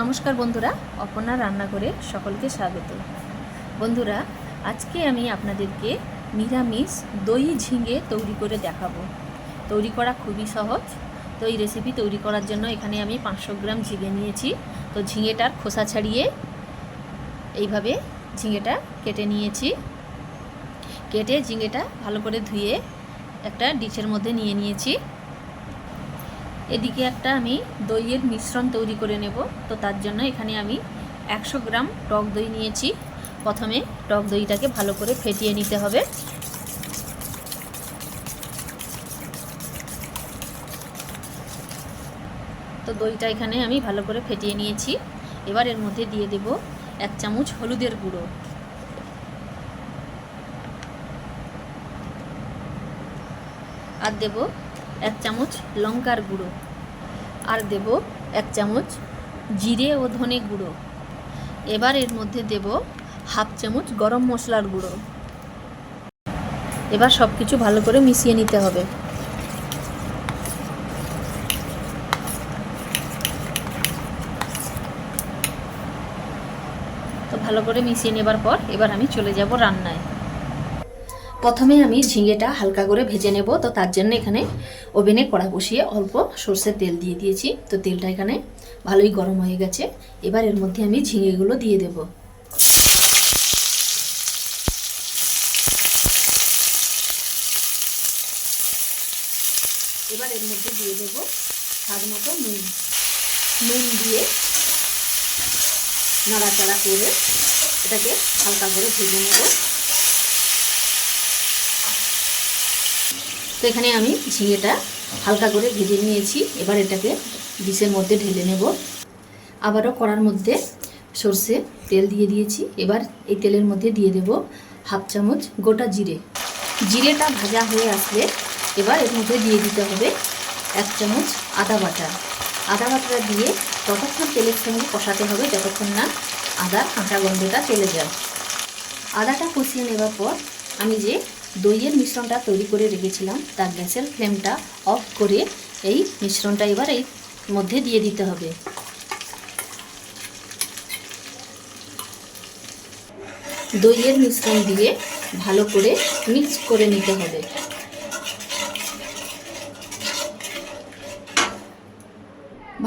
নমস্কার বন্ধুরা, অপর্ণা রান্না করে সকলকে স্বাগত। বন্ধুরা, আজকে আমি আপনাদেরকে নিরামিষ দই ঝিঙে তৈরি করে দেখাবো। তৈরি করা খুবই সহজ। তো এই রেসিপি তৈরি করার জন্য এখানে আমি পাঁচশো গ্রাম ঝিঙে নিয়েছি। তো ঝিঙেটার খোসা ছাড়িয়ে এইভাবে ঝিঙেটা কেটে নিয়েছি। কেটে ঝিঙেটা ভালো করে ধুয়ে একটা ডিশের মধ্যে নিয়ে নিয়েছি। এদিকে একটা আমি দইয়ের মিশ্রণ তৈরি করে নেব। তো তার জন্য এখানে আমি একশো গ্রাম টক দই নিয়েছি। প্রথমে টক দইটাকে ভালো করে ফেটিয়ে নিতে হবে। তো দইটা এখানে আমি ভালো করে ফেটিয়ে নিয়েছি। এবার এর মধ্যে দিয়ে দেব এক চামচ হলুদের গুঁড়ো। আর দেব এক চামচ লঙ্কার গুঁড়ো। আর দেব এক চামচ জিরে ও ধনে গুঁড়ো। এবার এর মধ্যে দেব হাফ চামচ গরম মশলার গুঁড়ো। এবার সব কিছু ভালো করে মিশিয়ে নিতে হবে। তো ভালো করে মিশিয়ে নেবার পর এবার আমি চলে যাব রান্নায়। প্রথমে আমি ঝিঙেটা হালকা করে ভেজে নেব, তো তার জন্য এখানে ওভেনে কড়া বসিয়ে অল্প সর্ষের তেল দিয়ে দিয়েছি, তো তেলটা এখানে ভালোই গরম হয়ে গেছে। এবার এর মধ্যে আমি ঝিঙেগুলো দিয়ে দেব। এবার এর মধ্যে দিয়ে দেব স্বাদ মতো নুন। নুন দিয়ে নাড়াচাড়া করে এটাকে হালকা করে ভেজে নেব। তো এখানে আমি ঝিঙেটা হালকা করে ভেজে নিয়েছি। এবার এটাকে ডিশের মধ্যে ঢেলে নেব। আবারও কড়ার মধ্যে সর্ষে তেল দিয়ে দিয়েছি। এবার এই তেলের মধ্যে দিয়ে দেব হাফ চামচ গোটা জিরে। জিরেটা ভাজা হয়ে আসলে এবার এর মধ্যে দিয়ে দিতে হবে এক চামচ আদা বাটা। আদা বাটা দিয়ে ততক্ষণ তেলের সঙ্গে কষাতে হবে যতক্ষণ না আদার কাঁচা গন্ধটা চলে যায়। আদাটা কষিয়ে নেবার পর আমি যে দইয়ের মিশ্রণটা তৈরি করে রেখেছিলাম। তার গ্যাসের ফ্লেমটা অফ করে এই মিশ্রণটা এবার এই মধ্যে দিয়ে দিতে হবে। দইয়ের মিশ্রণ দিয়ে ভালো করে মিক্স করে নিতে হবে।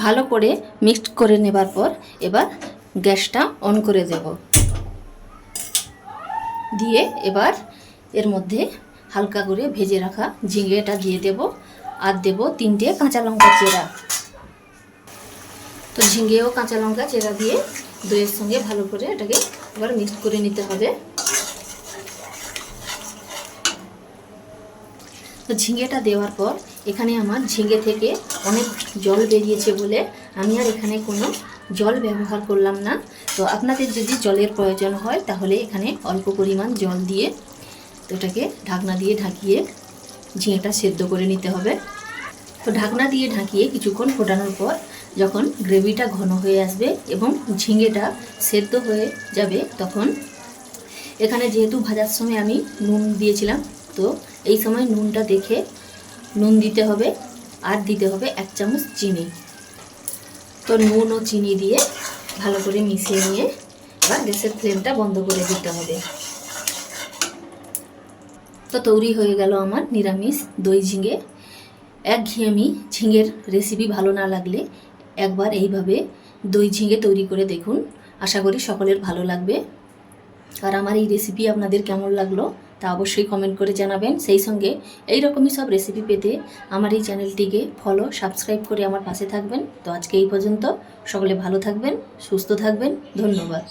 ভালো করে মিক্সড করে নেবার পর এবার গ্যাসটা অন করে দেব। দিয়ে এবার এর মধ্যে হালকা করে ভেজে রাখা ঝিঙেটা দিয়ে দেব আর দেব তিনটে কাঁচা লঙ্কা চেরা। তো ঝিঙে ও কাঁচা লঙ্কা চেরা দিয়ে দইয়ের সঙ্গে ভালো করে এটাকে এবার মিক্স করে নিতে হবে। তো ঝিঙেটা দেওয়ার পর এখানে আমার ঝিঙে থেকে অনেক জল বেরিয়েছে বলে আমি আর এখানে কোনো জল ব্যবহার করলাম না। তো আপনাদের যদি জলের প্রয়োজন হয় তাহলে এখানে অল্প পরিমাণ জল দিয়ে তো এটাকে ঢাকনা দিয়ে ঢাকিয়ে ঝিঙেটা সেদ্ধ করে নিতে হবে। তো ঢাকনা দিয়ে ঢাকিয়ে কিছুক্ষণ ফোটানোর পর যখন গ্রেভিটা ঘন হয়ে আসবে এবং ঝিঙেটা সেদ্ধ হয়ে যাবে তখন এখানে যেহেতু ভাজার সময় আমি নুন দিয়েছিলাম, তো এই সময় নুনটা দেখে নুন দিতে হবে আর দিতে হবে এক চামচ চিনি। তো নুন ও চিনি দিয়ে ভালো করে মিশিয়ে নিয়ে এবার গ্যাসের ফ্লেমটা বন্ধ করে দিতে হবে। তো তৈরি হয়ে গেল আমার, নিরামিষ, দই ঝিঙে। এক ঘিয়েমি ঝিঙের রেসিপি ভালো না লাগলে একবার এইভাবে দই ঝিঙে তৈরি করে দেখুন। আশা করি সকলের ভালো লাগবে। আর আমার এই রেসিপি আপনাদের কেমন লাগল তা অবশ্যই কমেন্ট করে জানাবেন। সেই সঙ্গে এই রকমই সব রেসিপি পেতে আমার এই চ্যানেলটিকে ফলো সাবস্ক্রাইব করে আমার পাশে থাকবেন। তো আজকে এই পর্যন্ত সকলে ভালো থাকবেন, সুস্থ থাকবেন। ধন্যবাদ।